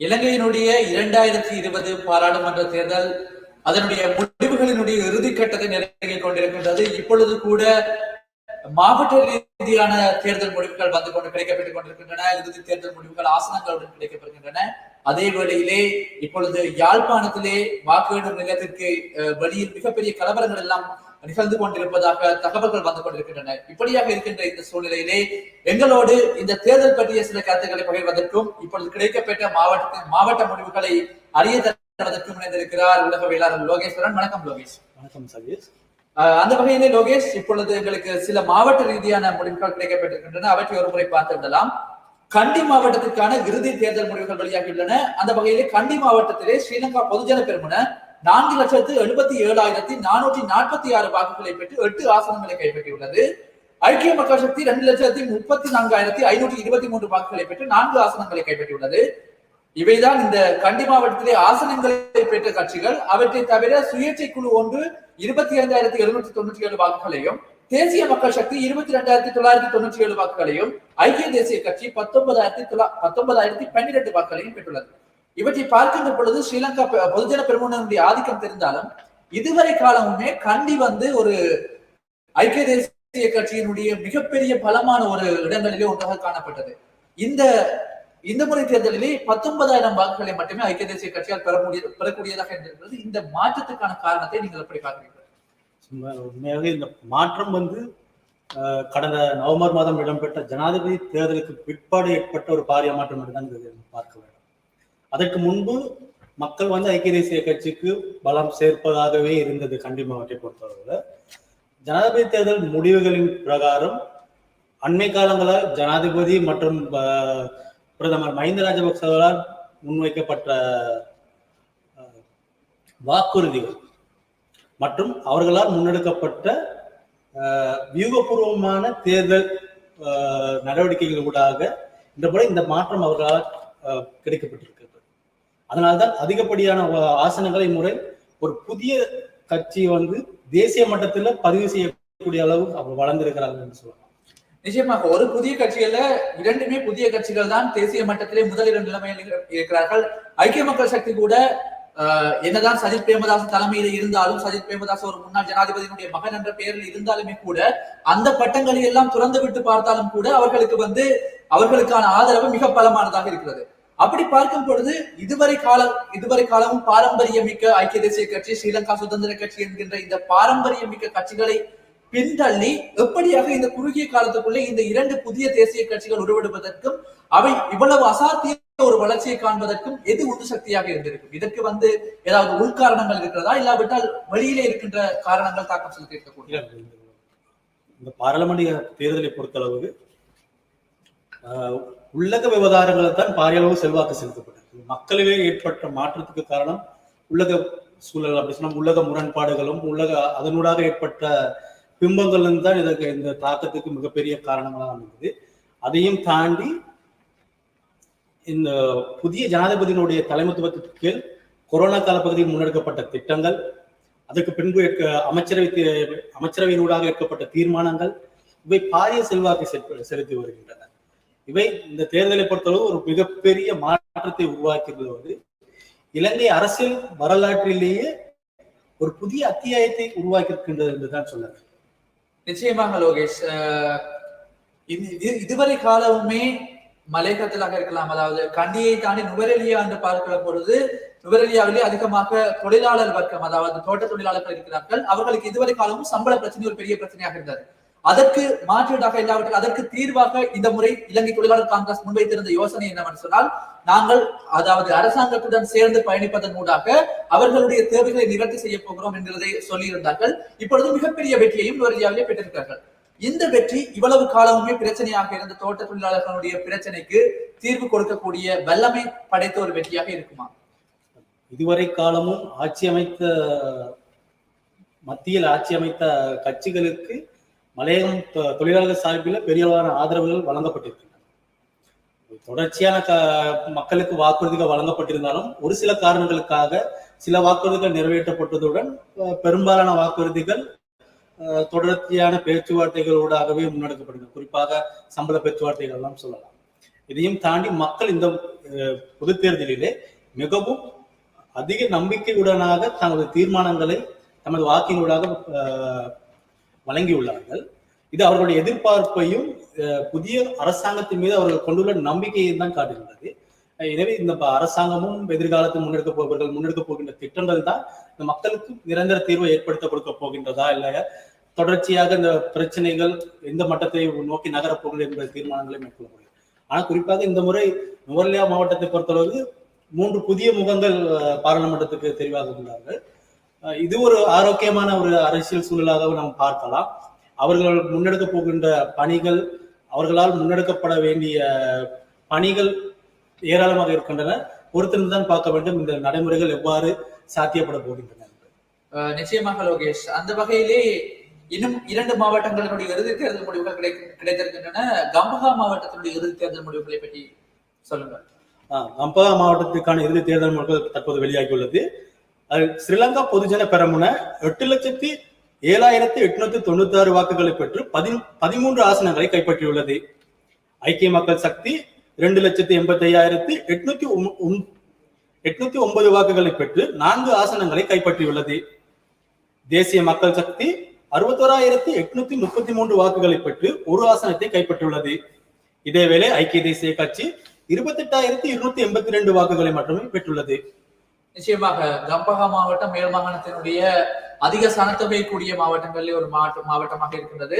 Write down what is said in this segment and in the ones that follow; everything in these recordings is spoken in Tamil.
இலங்கையினுடைய இரண்டாயிரத்தி இருபது பாராளுமன்ற தேர்தல் அதனுடைய முடிவுகளினுடைய இறுதிக்கட்டத்தை கொண்டிருக்கின்றது. இப்பொழுது கூட மாவட்ட ரீதியான தேர்தல் முடிவுகள் வந்து கொண்டு கிடைக்கப்பட்டுக் கொண்டிருக்கின்றன. இறுதி தேர்தல் முடிவுகள் ஆசனங்களுடன் கிடைக்கப்படுகின்றன அதே வேளையிலே இப்பொழுது யாழ்ப்பாணத்திலே வாக்குஎண்ணும் நிலையத்திற்கு அஹ், வெளியில் மிகப்பெரிய கலவரங்கள் எல்லாம் நிகழ்ந்து கொண்டிருப்பதாக தகவல்கள் வந்து கொண்டிருக்கின்றன. இப்படியாக இருக்கின்ற இந்த சூழ்நிலையிலே எங்களோடு இந்த தேர்தல் பற்றிய சில கருத்துக்களை பகிர்வதற்கும் இப்பொழுது கிடைக்கப்பட்ட மாவட்ட மாவட்ட முடிவுகளை அறிய தருவதற்கும் இணைந்திருக்கிறார் உலகவியலாளர் லோகேஸ்வரன். வணக்கம் லோகேஷ். வணக்கம் சதீஷ். அந்த வகையிலே லோகேஷ் இப்பொழுது எங்களுக்கு சில மாவட்ட ரீதியான முடிவுகள் கிடைக்கப்பட்டிருக்கின்றன. அவற்றை ஒரு முறை பார்த்து விடலாம். கண்டி மாவட்டத்திற்கான இறுதி தேர்தல் முடிவுகள் வெளியாகியுள்ளன. அந்த வகையிலே கண்டி மாவட்டத்திலே ஸ்ரீலங்கா பொதுஜன பெருமுன நான்கு லட்சத்து எழுபத்தி ஏழாயிரத்தி நானூற்றி நாற்பத்தி ஆறு வாக்குகளை பெற்று எட்டு ஆசனங்களை கைப்பற்றியுள்ளது. ஐக்கிய மக்கள் சக்தி இரண்டு லட்சத்தி முப்பத்தி நான்காயிரத்தி ஐநூற்றி இருபத்தி மூன்று வாக்குகளை பெற்று நான்கு ஆசனங்களை கைப்பற்றியுள்ளது. இவைதான் இந்த கண்டி மாவட்டத்திலே ஆசனங்களை பெற்ற கட்சிகள். அவற்றை தவிர சுயேட்சை குழு ஒன்று இருபத்தி ஐந்தாயிரத்தி எழுநூற்றி தொண்ணூற்றி ஏழு வாக்குகளையும் தேசிய மக்கள் சக்தி இருபத்தி ரெண்டாயிரத்தி தொள்ளாயிரத்தி தொண்ணூற்றி ஏழு வாக்குகளையும் ஐக்கிய தேசிய கட்சி பத்தொன்பதாயிரத்தி தொள்ளா- பத்தொன்பதாயிரத்தி பன்னிரண்டு வாக்குகளையும் பெற்றுள்ளது. இவற்றை பார்க்கின்ற பொழுது ஸ்ரீலங்கா பொதுஜன பெருமுனனுடைய ஆதிக்கம் தெரிந்தாலும் இதுவரை காலமுமே கண்டி வந்து ஒரு ஐக்கிய தேசிய கட்சியினுடைய மிகப்பெரிய பலமான ஒரு இடங்களிலே ஒன்றாக காணப்பட்டது. இந்த இந்த முறை தேர்தலிலே பத்தொன்பதாயிரம் வாக்குகளை மட்டுமே ஐக்கிய தேசிய கட்சியால் பெற முடிய பெறக்கூடியதாக இருந்திருக்கிறது இந்த மாற்றத்துக்கான காரணத்தை நீங்கள் எப்படி பார்க்கிறீர்கள்? உண்மையாக உண்மையாகவே இந்த மாற்றம் வந்து கடந்த நவம்பர் மாதம் இடம்பெற்ற ஜனாதிபதி தேர்தலுக்கு பிற்பாடு ஏற்பட்ட ஒரு பாரிய மாற்றம் என்று தான் பார்க்க வேண்டும். அதற்கு முன்பு மக்கள் வந்து ஐக்கிய தேசிய கட்சிக்கு பலம் சேர்ப்பதாகவே இருந்தது கண்டி மாவட்டத்தை பொறுத்தவரையில். ஜனாதிபதி தேர்தல் முடிவுகளின் பிரகாரம் அண்மை காலங்களால் ஜனாதிபதி மற்றும் பிரதமர் மஹிந்த ராஜபக்சவால் முன்வைக்கப்பட்ட வாக்குறுதிகள் மற்றும் அவர்களால் முன்னெடுக்கப்பட்ட வியூகபூர்வமான தேர்தல் நடவடிக்கைகள் ஊடாக இந்த முறை இந்த மாற்றம் அவர்களால் கிடைக்கப்பட்டிருக்கு. அதனால்தான் அதிகப்படியான ஆசனங்களை முறை ஒரு புதிய கட்சி வந்து தேசிய மட்டத்தில் பதிவு செய்யக்கூடிய அளவு அவர் வளர்ந்திருக்கிறார்கள் என்று சொல்லலாம். நிச்சயமாக ஒரு புதிய கட்சிகள்ல இரண்டுமே புதிய கட்சிகள் தான் தேசிய மட்டத்திலே முதல் இரண்டு நிலைமையில் இருக்கிறார்கள். ஐக்கிய மக்கள் சக்தி கூட ஆஹ், என்னதான் சஜித் பிரேமதாஸ் தலைமையில இருந்தாலும் சஜித் பிரேமதாஸ் ஒரு முன்னாள் ஜனாதிபதியினுடைய மகன் என்ற பெயரில் இருந்தாலுமே கூட அந்த பட்டங்களை எல்லாம் துறந்து விட்டு பார்த்தாலும் கூட அவர்களுக்கு வந்து அவர்களுக்கான ஆதரவு மிக பலமானதாக இருக்கிறது. அப்படி பார்க்கும் பொழுது இதுவரை காலம் இதுவரை காலமும் பாரம்பரியமிக்க ஐக்கிய தேசிய கட்சி ஸ்ரீலங்கா சுதந்திர கட்சி என்கின்ற இந்த பாரம்பரியமிக்க கட்சிகளை பின்தள்ளி எப்படியாக இந்த குறுகிய காலத்துக்குள்ளே இந்த இரண்டு புதிய தேசிய கட்சிகள் உருவெடுப்பதற்கும் அவை இவ்வளவு அசாத்திய ஒரு வளர்ச்சியை காண்பதற்கும் எது உந்து சக்தியாக இருந்திருக்கும்? இதற்கு வந்து ஏதாவது உள்காரணங்கள் இருக்கிறதா? இல்லாவிட்டால் வெளியிலே இருக்கின்ற காரணங்கள் தாக்கம் செலுத்தி இருக்கக்கூடிய இந்த பாராளுமன்ற தேர்தலை பொறுத்தளவுக்கு ஆஹ், உள்ளக விவகாரங்களை தான் பாரிய அளவு செல்வாக்கு செலுத்தப்பட்டது. மக்களிலே ஏற்பட்ட மாற்றத்துக்கு காரணம் உள்ளக சூழல் அப்படி சொன்னால் உள்ளக முரண்பாடுகளும் உள்ளக அதனூடாக ஏற்பட்ட பிம்பங்களும் தான் இதற்கு இந்த தாக்கத்துக்கு மிகப்பெரிய காரணங்களாக அமைந்தது. அதையும் தாண்டி இந்த புதிய ஜனாதிபதியினுடைய தலைமைத்துவத்திற்கு கீழ் கொரோனா காலப்பகுதியில் முன்னெடுக்கப்பட்ட திட்டங்கள் அதற்கு பின்பு அமைச்சரவை அமைச்சரவையினூடாக எடுக்கப்பட்ட தீர்மானங்கள் இவை பாரிய செல்வாக்கு செலுத்தி வருகின்றன. இவை இந்த தேர்தலை பொறுத்தளவு ஒரு மிகப்பெரிய மாற்றத்தை உருவாக்கியது வந்து இலங்கை அரசியல் வரலாற்றிலேயே ஒரு புதிய அத்தியாயத்தை உருவாக்கி இருக்கின்றது என்றுதான் சொல்லுங்க நிச்சயமாக லோகேஷ். அஹ், இது- இது- இதுவரை காலமுமே மலையகத்திலாக இருக்கலாம். அதாவது கண்டியை தாண்டி நுவரெலியா என்று பார்க்கிற பொழுது நுவரெலியாவிலே அதிகமாக தொழிலாளர் வர்க்கம் அதாவது தோட்ட தொழிலாளர்கள் இருக்கிறார்கள். அவர்களுக்கு இதுவரை காலமும் சம்பள பிரச்சனை ஒரு பெரிய பிரச்சனையாக இருந்தது. அதற்கு மாற்றீடாக இல்லாவிட்டால் அதற்கு தீர்வாக இந்த முறை இலங்கை தொழிலாளர் காங்கிரஸ் முன்வைத்திருந்த யோசனை என்னவென்று சொன்னால் நாங்கள் அதாவது அரசாங்கத்துடன் சேர்ந்து பயணிப்பதன் ஊடாக அவர்களுடைய தேவைகளை நிவர்த்தி செய்ய போகிறோம் என்கிறதை சொல்லியிருந்தார்கள். இப்பொழுது மிகப்பெரிய வெற்றியையும் நோரியாவிலே பெற்றிருக்கிறார்கள். இந்த வெற்றி இவ்வளவு காலமுமே பிரச்சனையாக இருந்த தோட்ட தொழிலாளர்களுடைய பிரச்சனைக்கு தீர்வு கொடுக்கக்கூடிய வல்லமை படைத்த ஒரு வெற்றியாக இருக்குமா? இதுவரை காலமும் ஆட்சி அமைத்த மத்தியில் ஆட்சி அமைத்த கட்சிகளுக்கு மலையகம் தொ- தொழிலாளர் சார்பில் பெரிய அளவான ஆதரவுகள் வழங்கப்பட்டிருக்கின்றன. தொடர்ச்சியான க மக்களுக்கு வாக்குறுதிகள் வழங்கப்பட்டிருந்தாலும் ஒரு சில காரணங்களுக்காக சில வாக்குறுதிகள் நிறைவேற்றப்பட்டதுடன் பெரும்பாலான வாக்குறுதிகள் அஹ், தொடர்ச்சியான பேச்சுவார்த்தைகளூடாகவே முன்னெடுக்கப்படுகிறது குறிப்பாக சம்பள பேச்சுவார்த்தைகள் எல்லாம் சொல்லலாம். இதையும் தாண்டி மக்கள் இந்த பொது தேர்தலிலே மிகவும் அதிக நம்பிக்கையுடனாக தமது தீர்மானங்களை தமது வாக்கினூடாக அஹ், வழங்கியுள்ளார்கள் இது அவர்களுடைய எதிர்பார்ப்பையும் புதிய அரசாங்கத்தின் மீது அவர்கள் கொண்டுள்ள நம்பிக்கையை தான் காட்டுகின்றது. எனவே இந்த அரசாங்கமும் எதிர்காலத்தில் முன்னெடுக்க போவர்கள் முன்னெடுக்க போகின்ற திட்டங்கள் தான் இந்த மக்களுக்கு நிரந்தர தீர்வை ஏற்படுத்த கொடுக்க போகின்றதா இல்லையா? தொடர்ச்சியாக இந்த பிரச்சனைகள் எந்த மட்டத்தை நோக்கி நகரப்போகிறது என்ற தீர்மானங்களை மேற்கொள்ள முடியும். ஆனால் குறிப்பாக இந்த முறை நுவர்லியா மாவட்டத்தை பொறுத்தளவு மூன்று புதிய முகங்கள் பாராளுமன்றத்துக்கு தெரிவாக உள்ளார்கள். இது ஒரு ஆரோக்கியமான ஒரு அரசியல் சூழலாக நாம் பார்க்கலாம். அவர்கள் முன்னெடுக்க போகின்ற பணிகள் அவர்களால் முன்னெடுக்கப்பட வேண்டிய பணிகள் ஏராளமாக இருக்கின்றன. பொறுத்திருந்து தான் பார்க்க வேண்டும். இந்த நடைமுறைகள் எவ்வாறு சாத்தியப்பட போகின்றன நிச்சயமாக லோகேஷ். அந்த வகையிலே இன்னும் இரண்டு மாவட்டங்களினுடைய இறுதி தேர்தல் முடிவுகள் கிடை கிடைத்திருக்கின்றன. கம்பஹா மாவட்டத்தினுடைய இறுதி தேர்தல் முடிவுகளை பற்றி சொல்லுங்கள். ஆஹ் கம்பஹா மாவட்டத்துக்கான இறுதி தேர்தல் முடிவுகள் தற்போது வெளியாகியுள்ளது. ஸ்ரீலங்கா பொதுஜன பெரமுன எட்டு லட்சத்தி ஏழாயிரத்தி எட்நூத்தி தொண்ணூத்தி ஆறு வாக்குகளை பெற்று பதி பதிமூன்று ஆசனங்களை கைப்பற்றியுள்ளது. ஐக்கிய மக்கள் சக்தி இரண்டு லட்சத்தி எண்பத்தி ஐயாயிரத்தி எட்நூத்தி எட்நூத்தி ஒன்பது வாக்குகளை பெற்று நான்கு ஆசனங்களை கைப்பற்றியுள்ளது. தேசிய மக்கள் சக்தி அறுபத்தோராயிரத்தி எட்நூத்தி முப்பத்தி மூன்று வாக்குகளை பெற்று ஒரு ஆசனத்தை கைப்பற்றியுள்ளது. இதேவேளை ஐக்கிய தேசிய கட்சி இருபத்தி எட்டாயிரத்தி இருநூத்தி எண்பத்தி ரெண்டு வாக்குகளை மட்டுமே பெற்றுள்ளது. நிச்சயமாக கம்பகா மாவட்டம் மேல் மாகாணத்தினுடைய அதிக சனத்தொகை கூடிய மாவட்டங்களில் ஒரு மாவட்ட மாவட்டமாக இருக்கின்றது.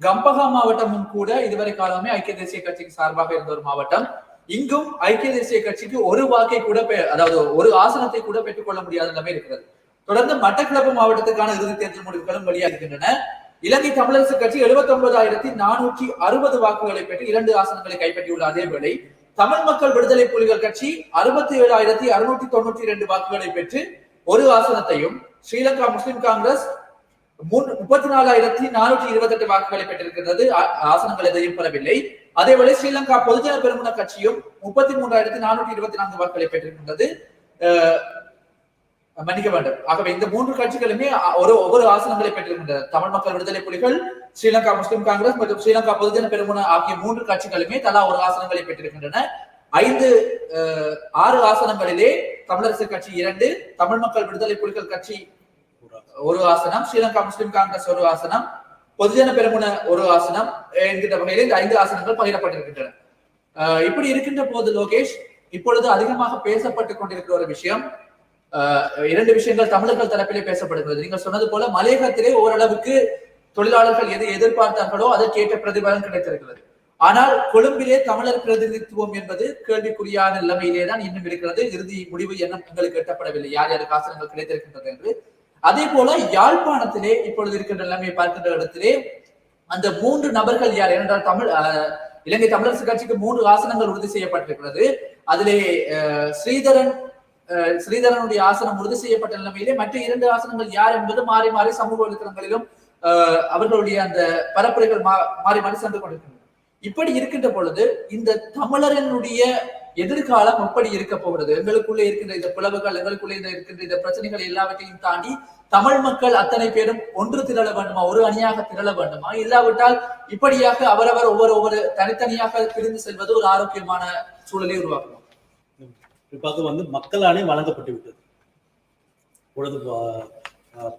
கம்பகா மாவட்டமும் கூட இதுவரை காலமே ஐக்கிய தேசிய கட்சிக்கு சார்பாக இருந்த ஒரு மாவட்டம். இங்கும் ஐக்கிய தேசிய கட்சிக்கு ஒரு வாக்கை கூட பெ- அதாவது ஒரு ஆசனத்தை கூட பெற்றுக்கொள்ள முடியாத நிலைமை இருக்கிறது. தொடர்ந்து மட்டக்களப்பு மாவட்டத்துக்கான இறுதி தேர்தல் முடிவுகளும் வெளியாகின்றன இலங்கை தமிழரசு கட்சி எழுபத்தி ஒன்பதாயிரத்தி நானூற்றி அறுபது வாக்குகளை பெற்று இரண்டு ஆசனங்களை கைப்பற்றியுள்ள அதே வேளை தமிழ் மக்கள் விடுதலை புலிகள் கட்சி அறுபத்தி ஏழாயிரத்தி அறுநூத்தி தொண்ணூத்தி ரெண்டு வாக்குகளை பெற்று ஒரு ஆசனத்தையும் ஸ்ரீலங்கா முஸ்லிம் காங்கிரஸ் முப்பத்தி நாலாயிரத்தி நானூற்றி இருபத்தி எட்டு வாக்குகளை பெற்றிருக்கிறது ஆசனங்கள் எதையும் பெறவில்லை. அதேவேளை ஸ்ரீலங்கா பொதுஜன பெருமுன கட்சியும் முப்பத்தி மூன்றாயிரத்தி நானூற்றி இருபத்தி நான்கு வாக்குகளை பெற்றிருக்கின்றது. அஹ், மன்னிக்க வேண்டும். ஆகவே இந்த மூன்று கட்சிகளுமே ஒரு ஒவ்வொரு ஆசனங்களை பெற்றிருக்கின்றன. தமிழ் மக்கள் விடுதலை புலிகள் ஸ்ரீலங்கா முஸ்லிம் காங்கிரஸ் மற்றும் ஸ்ரீலங்கா பொதுஜன பெருமுன ஆகிய மூன்று கட்சிகளுமே தலா ஒரு ஆசனங்களை பெற்றிருக்கின்றன. ஐந்து ஆறு ஆசனங்களிலே தமிழரசு கட்சி இரண்டு தமிழ் மக்கள் விடுதலை புலிகள் கட்சி ஒரு ஆசனம் ஸ்ரீலங்கா முஸ்லிம் காங்கிரஸ் ஒரு ஆசனம் பொதுஜன பெருமுன ஒரு ஆசனம் என்கின்ற வகையில் இந்த ஐந்து ஆசனங்கள் பகிரப்பட்டிருக்கின்றன. அஹ், இப்படி இருக்கின்ற போது லோகேஷ் இப்பொழுது அதிகமாக பேசப்பட்டுக் கொண்டிருக்கிற ஒரு விஷயம் இரண்டு விஷயங்கள் தமிழர்கள் தரப்பிலே பேசப்படுகிறது. நீங்கள் சொன்னது போல மலையகத்திலே ஓரளவுக்கு தொழிலாளர்கள் எதை எதிர்பார்த்தார்களோ அதற்கேற்ற பிரதிபலன் கிடைத்திருக்கிறது. ஆனால் கொழும்பிலே தமிழர் பிரதிநிதித்துவம் என்பது கேள்விக்குறியான நிலைமையிலே தான் இன்னும் இருக்கிறது. இறுதி முடிவு என்ன எங்களுக்கு எட்டப்படவில்லை. யார் யாருக்கு ஆசனங்கள் கிடைத்திருக்கின்றது என்று. அதே போல யாழ்ப்பாணத்திலே இப்பொழுது இருக்கின்ற நிலைமையை பார்க்கின்ற இடத்திலே அந்த மூன்று நபர்கள் யார்? ஏனென்றால் தமிழ் அஹ், இலங்கை தமிழரசு கட்சிக்கு மூன்று ஆசனங்கள் உறுதி செய்யப்பட்டிருக்கிறது. அதிலே ஸ்ரீதரன் ஸ்ரீதரனுடைய ஆசனம் உறுதி செய்யப்பட்ட நிலைமையிலே மற்ற இரண்டு ஆசனங்கள் யார் என்பது மாறி மாறி சமூக வலைத்தளங்களிலும் அவர்களுடைய அந்த பரப்புரைகள் மா- மாறி மாறி சென்று கொண்டிருக்கின்றன. இப்படி இருக்கின்ற பொழுது இந்த தமிழரனுடைய எதிர்காலம் எப்படி இருக்க போகிறது? எங்களுக்குள்ளே இருக்கின்ற இந்த பிளவுகள் எங்களுக்குள்ளே இந்த இருக்கின்ற இந்த பிரச்சனைகள் எல்லாவற்றையும் தாண்டி தமிழ் மக்கள் அத்தனை பேரும் ஒன்று திரள வேண்டுமா? ஒரு அணியாக திரள வேண்டுமா? இல்லாவிட்டால் இப்படியாக அவரவர் ஒவ்வொரு ஒவ்வொரு தனித்தனியாக பிரிந்து செல்வது ஒரு ஆரோக்கியமான சூழலை உருவாக்கும்? குறிப்பாக வந்து மக்களாலே வழங்கப்பட்டு விட்டது. இப்பொழுது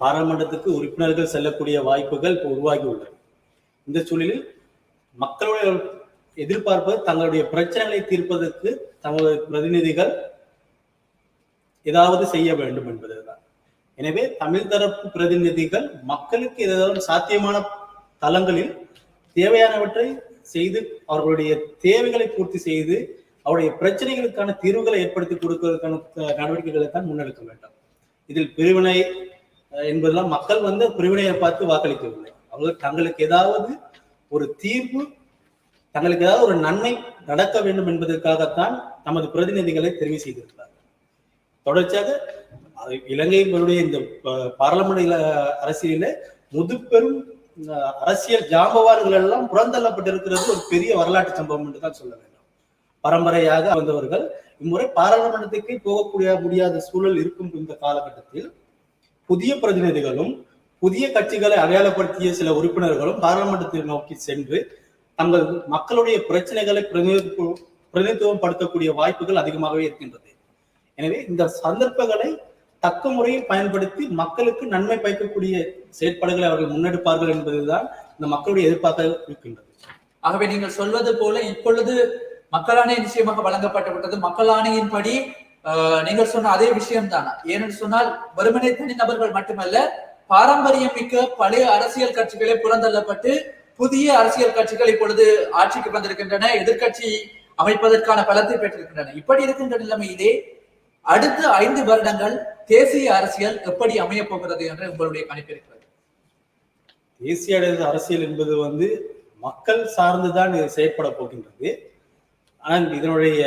பாராளுமன்றத்துக்கு உறுப்பினர்கள் செல்லக்கூடிய வாய்ப்புகள் இப்போ உருவாகி உள்ளது. இந்த சூழலில் மக்களுடைய எதிர்பார்ப்பது தங்களுடைய பிரச்சனைகளை தீர்ப்பதற்கு தங்களுடைய பிரதிநிதிகள் ஏதாவது செய்ய வேண்டும் என்பதுதான். எனவே தமிழ் தரப்பு பிரதிநிதிகள் மக்களுக்கு ஏதாவது சாத்தியமான தளங்களில் தேவையானவற்றை செய்து அவர்களுடைய தேவைகளை பூர்த்தி செய்து அவருடைய பிரச்சனைகளுக்கான தீர்வுகளை ஏற்படுத்தி கொடுக்கிறதுக்கான நடவடிக்கைகளை தான் முன்னெடுக்க வேண்டும். இதில் பிரிவினை என்பதெல்லாம் மக்கள் வந்து பிரிவினையை பார்த்து வாக்களிக்கவில்லை. அவர்கள் தங்களுக்கு ஏதாவது ஒரு தீர்வு தங்களுக்கு ஏதாவது ஒரு நன்மை நடக்க வேண்டும் என்பதற்காகத்தான் நமது பிரதிநிதிகளை தெரிவு செய்திருக்கிறார்கள். தொடர்ச்சியாக அது இலங்கையினுடைய இந்த பாராளுமன்ற இல- முதுபெரும் அஹ், அரசியல் ஜாம்பவான்கள் எல்லாம் புறந்தள்ளப்பட்டிருக்கிறது. ஒரு பெரிய வரலாற்று சம்பவம் என்று தான் சொல்ல வேண்டும். பரம்பரையாக வந்தவர்கள். இம்முறை பாராளுமன்றத்துக்கு போகக்கூடிய முடியாத சூழல் இருக்கும் இந்த காலகட்டத்தில் புதிய பிரதிநிதிகளும் புதிய கட்சிகளை அடையாளப்படுத்திய சில உறுப்பினர்களும் பாராளுமன்றத்தை நோக்கி சென்று தங்கள் மக்களுடைய பிரச்சனைகளை பிரதிநிதித்துவம் படுத்தக்கூடிய வாய்ப்புகள் அதிகமாகவே இருக்கின்றது. எனவே இந்த சந்தர்ப்பங்களை தக்க முறையில் பயன்படுத்தி மக்களுக்கு நன்மை பயக்கக்கூடிய செயற்பாடுகளை அவர்கள் முன்னெடுப்பார்கள் என்பதுதான் இந்த மக்களுடைய எதிர்பார்க்க இருக்கின்றது. ஆகவே நீங்கள் சொல்வது போல இப்பொழுது மக்களாணை நிச்சயமாக வழங்கப்பட்டு விட்டது. மக்களாணையின்படி ஆஹ், நீங்கள் சொன்ன அதே விஷயம் தானா ஏனென்று சொன்னால் வெறுமனே தனிநபர்கள் மட்டுமல்ல பாரம்பரியம் மிக்க பழைய அரசியல் கட்சிகளே புறந்தள்ளப்பட்டு புதிய அரசியல் கட்சிகள் இப்பொழுது ஆட்சிக்கு வந்திருக்கின்றன எதிர்க்கட்சி அமைப்பதற்கான பலத்தை பெற்றிருக்கின்றன. இப்படி இருக்கின்ற நிலைமையிலே அடுத்த ஐந்து வருடங்கள் தேசிய அரசியல் எப்படி அமையப் போகிறது என்று உங்களுடைய கணிப்பு இருக்கிறது. தேசிய அரசியல் என்பது வந்து மக்கள் சார்ந்துதான் இது செயற்பட போகின்றது. ஆனால் இதனுடைய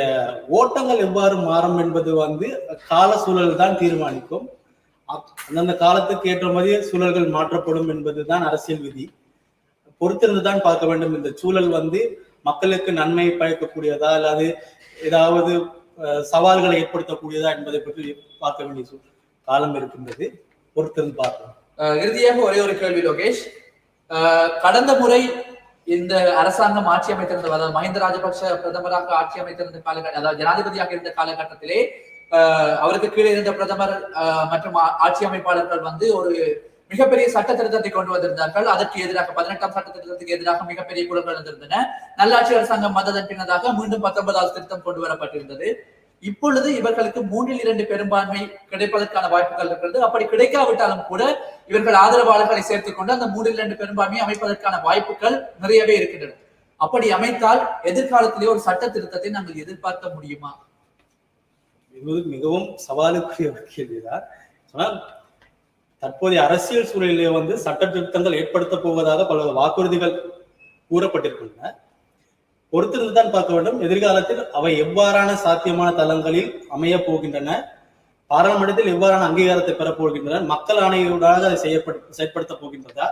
ஓட்டங்கள் எவ்வாறு மாறும் என்பது வந்து கால சூழல் தான் தீர்மானிக்கும். அப்- அந்தந்த காலத்துக்கு ஏற்ற மாதிரி சூழல்கள் மாற்றப்படும் என்பதுதான் அரசியல் விதி. பொறுத்திருந்து தான் பார்க்க வேண்டும். இந்த சூழல் வந்து மக்களுக்கு நன்மை பயக்கக்கூடியதா அல்லது ஏதாவது சவால்களை ஏற்படுத்தக்கூடியதா என்பதை பற்றி பார்க்க வேண்டிய சூ- காலம் இருக்கின்றது. பொறுத்திருந்து பார்க்கலாம் இறுதியாக ஒரே ஒரு கேள்வி லோகேஷ். கடந்த முறை இந்த அரசாங்கம் ஆட்சி அமைத்திருந்த அதாவது மஹிந்த ராஜபக்ஷ பிரதமராக ஆட்சி அமைத்திருந்த காலகட்டம் அதாவது ஜனாதிபதியாக இருந்த காலகட்டத்திலே அவருக்கு கீழே இருந்த பிரதமர் மற்றும் ஆட்சி அமைப்பாளர்கள் வந்து ஒரு மிகப்பெரிய சட்ட திருத்தத்தை கொண்டு வந்திருந்தார்கள். அதற்கு எதிராக பதினெட்டாம் சட்ட திருத்தத்துக்கு எதிராக மிகப்பெரிய குழுக்கள் இருந்திருந்தன நல்லாட்சி அரசாங்கம் வந்ததன் பின்னதாக மீண்டும் பத்தொன்பதாவது திருத்தம் கொண்டு வரப்பட்டிருந்தது. இப்பொழுது இவர்களுக்கு மூன்றில் இரண்டு பெரும்பான்மை கிடைப்பதற்கான வாய்ப்புகள் இருக்கிறது. அப்படி கிடைக்காவிட்டாலும் கூட இவர்கள் ஆதரவாளர்களை சேர்த்துக் கொண்டு அந்த மூன்றில் இரண்டு பெரும்பான்மையை அமைப்பதற்கான வாய்ப்புகள் நிறையவே இருக்கின்றன. அப்படி அமைத்தால் எதிர்காலத்திலே ஒரு சட்ட திருத்தத்தை நாங்கள் எதிர்பார்க்க முடியுமா? இது மிகவும் சவாலுக்குரிய ஒரு கேள்விதான். ஆனால் தற்போதைய அரசியல் சூழலிலே வந்து சட்ட திருத்தங்கள் ஏற்படுத்த போவதாக பல வாக்குறுதிகள் கூறப்பட்டிருக்கின்றன. பொறுத்திருந்து தான் பார்க்க வேண்டும். எதிர்காலத்தில் அவை எவ்வாறான சாத்தியமான தளங்களில் அமைய போகின்றன பாராளுமன்றத்தில் எவ்வாறான அங்கீகாரத்தை பெறப் போகின்றன மக்கள் ஆணையூடாக அதை செய்யப்பட செயற்படுத்த போகின்றதா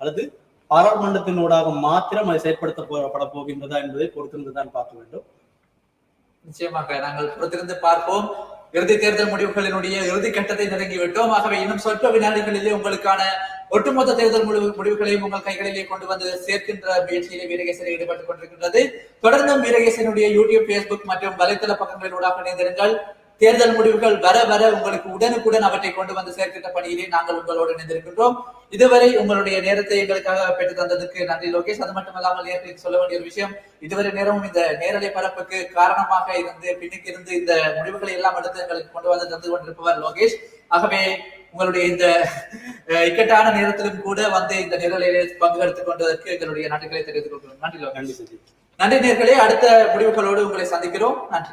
அல்லது பாராளுமன்றத்தினூடாக மாத்திரம் அதை செயற்படுத்த போகப்பட போகின்றதா என்பதை பொறுத்திருந்து தான் பார்க்க வேண்டும். நிச்சயமாக நாங்கள் பொறுத்திருந்து பார்ப்போம். இறுதி தேர்தல் முடிவுகளினுடைய இறுதி கட்டத்தை நெருங்கிவிட்டோம். ஆகவே இன்னும் சொற்ப வினாடிகளிலே உங்களுக்கான ஒட்டுமொத்த தேர்தல் முடிவு முடிவுகளையும் உங்கள் கைகளிலே கொண்டு வந்து சேர்க்கின்ற முயற்சியிலே வீரகேசன் ஈடுபட்டுக் கொண்டிருக்கின்றது. தொடர்ந்தும் வீரகேசனுடைய யூடியூப் பேஸ்புக் மற்றும் வலைத்தள பக்கங்களிலூடாக இணைந்திருங்கள். தேர்தல் முடிவுகள் வர வர உங்களுக்கு உடனுக்குடன் அவற்றை கொண்டு வந்து சேர்க்கின்ற பணியிலே நாங்கள் உங்களோடு இணைந்திருக்கின்றோம். இதுவரை உங்களுடைய நேரத்தை எங்களுக்காக பெற்று தந்ததுக்கு நன்றி லோகேஷ். அது மட்டுமல்லாமல் நேரத்தில் சொல்ல வேண்டிய ஒரு விஷயம் இதுவரை நேரமும் இந்த நேரலை பரப்புக்கு காரணமாக இருந்து பின்னுக்கு இருந்து இந்த முடிவுகளை எல்லாம் எடுத்து எங்களுக்கு கொண்டு வந்து தந்து கொண்டிருப்பவர் லோகேஷ். ஆகவே உங்களுடைய இந்த இக்கட்டான நேரத்திலும் கூட வந்து இந்த நிரலிலே பங்கு எடுத்துக் கொண்டதற்கு எங்களுடைய நன்றிகளை தெரிவித்துக் கொள்கிறோம். நன்றி நன்றி நேர்களே அடுத்த முடிவுகளோடு உங்களை சந்திக்கிறோம். நன்றி.